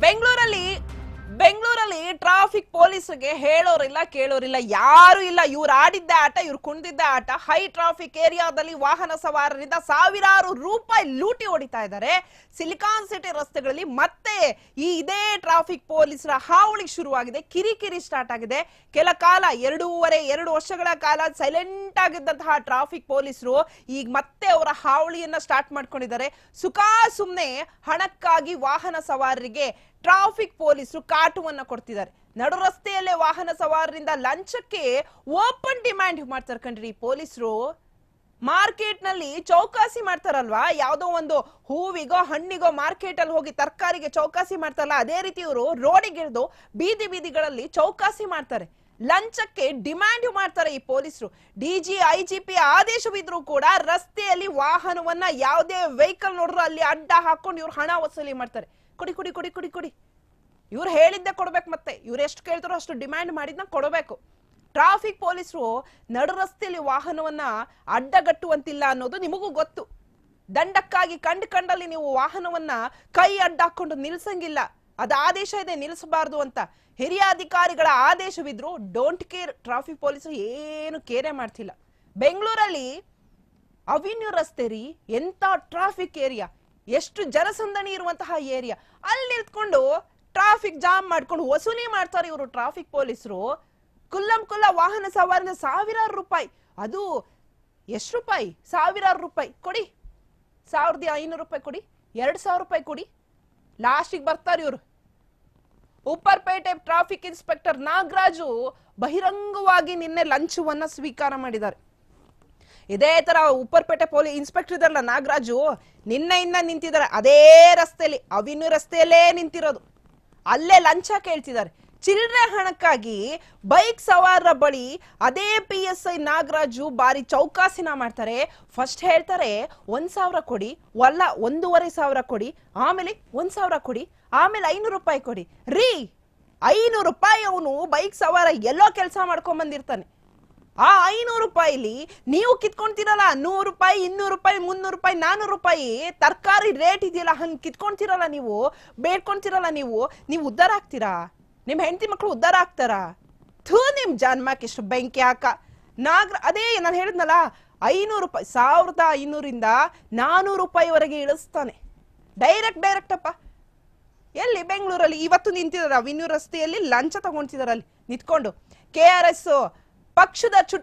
ಬೆಂಗಳೂರಲ್ಲಿ ಬೆಂಗಳೂರಲ್ಲಿ ಟ್ರಾಫಿಕ್ ಪೊಲೀಸ್ಗೆ ಹೇಳೋರಿಲ್ಲ, ಕೇಳೋರಿಲ್ಲ, ಯಾರು ಇಲ್ಲ. ಇವ್ರು ಆಡಿದ್ದ ಆಟ, ಇವ್ರು ಕುಣಿದಿದ್ದ ಆಟ. ಹೈ ಟ್ರಾಫಿಕ್ ಏರಿಯಾದಲ್ಲಿ ವಾಹನ ಸವಾರರಿಂದ ಸಾವಿರಾರು ರೂಪಾಯಿ ಲೂಟಿ ಹೊಡಿತಾ ಇದ್ದಾರೆ. ಸಿಲಿಕಾನ್ ಸಿಟಿ ರಸ್ತೆಗಳಲ್ಲಿ ಮತ್ತೆ ಈ ಇದೇ ಟ್ರಾಫಿಕ್ ಪೊಲೀಸರ ಹಾವಳಿ ಶುರುವಾಗಿದೆ. ಕಿರಿಕಿರಿ ಸ್ಟಾರ್ಟ್ ಆಗಿದೆ. ಕೆಲ ಕಾಲ, ಎರಡೂವರೆ, ಎರಡು ವರ್ಷಗಳ ಕಾಲ ಸೈಲೆಂಟ್ ಆಗಿದ್ದಂತಹ ಟ್ರಾಫಿಕ್ ಪೊಲೀಸರು ಈಗ ಮತ್ತೆ ಅವರ ಹಾವಳಿಯನ್ನ ಸ್ಟಾರ್ಟ್ ಮಾಡ್ಕೊಂಡಿದ್ದಾರೆ. ಸುಖಾ ಸುಮ್ಮನೆ ಹಣಕ್ಕಾಗಿ ವಾಹನ ಸವಾರರಿಗೆ ಟ್ರಾಫಿಕ್ ಪೊಲೀಸರು ಕಾಟುವನ್ನ ಕೊಡ್ತಿದ್ದಾರೆ. ನಡು ರಸ್ತೆಯಲ್ಲೇ ವಾಹನ ಸವಾರರಿಂದ ಲಂಚಕ್ಕೆ ಓಪನ್ ಡಿಮ್ಯಾಂಡ್ ಮಾಡ್ತಾರೆ ಕಣ್ರಿ ಪೊಲೀಸರು. ಮಾರ್ಕೆಟ್ನಲ್ಲಿ ಚೌಕಾಸಿ ಮಾಡ್ತಾರಲ್ವಾ? ಯಾವ್ದೋ ಒಂದು ಹೂವಿಗೋ, ಹಣ್ಣಿಗೋ ಮಾರ್ಕೆಟ್ ಅಲ್ಲಿ ಹೋಗಿ ತರಕಾರಿಗೆ ಚೌಕಾಸಿ ಮಾಡ್ತಾರಲ್ಲ, ಅದೇ ರೀತಿ ಇವರು ರೋಡಿಗಿಳಿದು ಬೀದಿ ಬೀದಿಗಳಲ್ಲಿ ಚೌಕಾಸಿ ಮಾಡ್ತಾರೆ. ಲಂಚಕ್ಕೆ ಡಿಮ್ಯಾಂಡ್ ಮಾಡ್ತಾರೆ ಈ ಪೊಲೀಸರು. ಡಿಜಿ ಐಜಿಪಿ ಆದೇಶವಿದ್ರು ಕೂಡ ರಸ್ತೆಯಲ್ಲಿ ವಾಹನವನ್ನ ಯಾವುದೇ ವೆಹಿಕಲ್ ನೋಡಿದ್ರು ಅಲ್ಲಿ ಅಡ್ಡ ಹಾಕೊಂಡು ಇವ್ರು ಹಣ ವಸೂಲಿ ಮಾಡ್ತಾರೆ. ಕುಡಿ ಕುಡಿ ಕುಡಿ ಕುಡಿ, ಕೊಡಿ. ಇವ್ರು ಹೇಳಿದ್ದೆ ಕೊಡ್ಬೇಕು ಮತ್ತೆ. ಇವ್ರು ಎಷ್ಟು ಕೇಳ್ತಾರೋ ಅಷ್ಟು ಡಿಮ್ಯಾಂಡ್ ಮಾಡಿದ್ನ ಕೊಡಬೇಕು. ಟ್ರಾಫಿಕ್ ಪೊಲೀಸರು ನಡು ರಸ್ತೆಯಲ್ಲಿ ವಾಹನವನ್ನ ಅಡ್ಡಗಟ್ಟುವಂತಿಲ್ಲ ಅನ್ನೋದು ನಿಮಗೂ ಗೊತ್ತು. ದಂಡಕ್ಕಾಗಿ ಕಂಡು ಕಂಡಲ್ಲಿ ನೀವು ವಾಹನವನ್ನ ಕೈ ಅಡ್ಡ ಹಾಕೊಂಡು ನಿಲ್ಸಂಗಿಲ್ಲ. ಅದು ಆದೇಶ ಇದೆ ನಿಲ್ಲಿಸಬಾರ್ದು ಅಂತ. ಹಿರಿಯ ಅಧಿಕಾರಿಗಳ ಆದೇಶವಿದ್ರು ಡೋಂಟ್ ಕೇರ್. ಟ್ರಾಫಿಕ್ ಪೊಲೀಸರು ಏನು ಕೇರೆ ಮಾಡ್ತಿಲ್ಲ. ಬೆಂಗಳೂರಲ್ಲಿ ಅವಿನ್ಯೂ ರಸ್ತೆ ರೀ ಎಂತ ಟ್ರಾಫಿಕ್ ಏರಿಯಾ. ಎಷ್ಟು ಜನಸಂದಣಿ ಇರುವಂತಹ ಏರಿಯಾ. ಅಲ್ಲಿ ನಿಂತ್ಕೊಂಡು ಟ್ರಾಫಿಕ್ ಜಾಮ್ ಮಾಡ್ಕೊಂಡು ವಸೂಲಿ ಮಾಡ್ತಾರೆ ಇವರು ಟ್ರಾಫಿಕ್ ಪೊಲೀಸರು. ಕುಲ್ಲಂ ಕುಲ್ಲ ವಾಹನ ಸವಾರನ ಸಾವಿರಾರು ರೂಪಾಯಿ. ಅದು ಎಷ್ಟು ರೂಪಾಯಿ? ಸಾವಿರಾರು ರೂಪಾಯಿ. ಕೊಡಿ. ಸಾವಿರದ ಐನೂರು ರೂಪಾಯಿ ಕೊಡಿ. ಎರಡ್ ಸಾವಿರ ರೂಪಾಯಿ ಕೊಡಿ. ಲಾಸ್ಟಿಗೆ ಬರ್ತಾರೆ ಇವರು. ಉಪ್ಪರ್ಪೇಟೆ ಟ್ರಾಫಿಕ್ ಇನ್ಸ್ಪೆಕ್ಟರ್ ನಾಗರಾಜು ಬಹಿರಂಗವಾಗಿ ನಿನ್ನೆ ಲಂಚವನ್ನ ಸ್ವೀಕಾರ ಮಾಡಿದ್ದಾರೆ. ಇದೇ ತರ ಉಪ್ಪರ್ಪೇಟೆ ಪೊಲೀಸ್ ಇನ್ಸ್ಪೆಕ್ಟರ್ ಇದಾರಲ್ಲ ನಾಗರಾಜು, ನಿನ್ನೆಯಿಂದ ನಿಂತಿದ್ದಾರೆ. ಅದೇ ರಸ್ತೆಯಲ್ಲಿ ಅವಿನ್ಯೂ ರಸ್ತೆಯಲ್ಲೇ ನಿಂತಿರೋದು. ಅಲ್ಲೇ ಲಂಚ ಕೇಳ್ತಿದ್ದಾರೆ. ಚಿಲ್ಲರೆ ಹಣಕ್ಕಾಗಿ ಬೈಕ್ ಸವಾರರ ಬಳಿ ಅದೇ ಪಿ ಎಸ್ ಐ ನಾಗರಾಜು ಬಾರಿ ಚೌಕಾಸಿನ ಮಾಡ್ತಾರೆ. ಫಸ್ಟ್ ಹೇಳ್ತಾರೆ, ಒಂದ್ ಸಾವಿರ ಕೊಡಿ. ಒಲ್ಲ ಒಂದೂವರೆ ಸಾವಿರ ಕೊಡಿ. ಆಮೇಲೆ ಒಂದ್ ಸಾವಿರ ಕೊಡಿ. ಆಮೇಲೆ ಐನೂರು ರೂಪಾಯಿ ಕೊಡಿ. ರೀ, ಐನೂರು ರೂಪಾಯಿ ಅವನು ಬೈಕ್ ಸವಾರ ಎಲ್ಲೋ ಕೆಲಸ ಮಾಡ್ಕೊಂಡ್ ಬಂದಿರ್ತಾನೆ. ಆ ಐನೂರು ರೂಪಾಯಿಲಿ ನೀವು ಕಿತ್ಕೊಂತೀರಲ್ಲ, ನೂರು ರೂಪಾಯಿ, ಇನ್ನೂರು ರೂಪಾಯಿ, ಮುನ್ನೂರು ರೂಪಾಯಿ, ನಾನೂರು ರೂಪಾಯಿ, ತರಕಾರಿ ರೇಟ್ ಇದೆಯಲ್ಲ, ಹಂಗೆ ಕಿತ್ಕೊಂತೀರಲ್ಲ ನೀವು, ಬೇಡ್ಕೊಂತೀರಲ್ಲ ನೀವು ನೀವು ಉದ್ಧಾರ ಆಗ್ತೀರಾ? ನಿಮ್ಮ ಹೆಂಡತಿ ಮಕ್ಕಳು ಉದ್ಧಾರ ಆಗ್ತಾರಾ? ಥೂ ನಿಮ್ಮ ಜನ್ಮಕ್ಕೆ ಇಷ್ಟು ಬೆಂಕಿ ಹಾಕ. ನಾಗ್ರ, ಅದೇ ನಾನು ಹೇಳಿದ್ನಲ್ಲ, ಐನೂರು ರೂಪಾಯಿ, ಸಾವಿರದ ಐನೂರಿಂದ ನಾನೂರು ರೂಪಾಯಿವರೆಗೆ ಇಳಿಸ್ತಾನೆ. ಡೈರೆಕ್ಟ್ ಡೈರೆಕ್ಟ್ ಅಪ್ಪ. ಎಲ್ಲಿ? ಬೆಂಗಳೂರಲ್ಲಿ. ಇವತ್ತು ನಿಂತಿದಾರ ವಿನ್ಯೂ ರಸ್ತೆಯಲ್ಲಿ ಲಂಚ ತಗೊಳ್ತಿದ್ದಾರೆ ಅಲ್ಲಿ. ನಿಂತ್ಕೊಂಡು. ಕೆ ಆರ್ ಎಸ್ పక్షుద చుట్టూ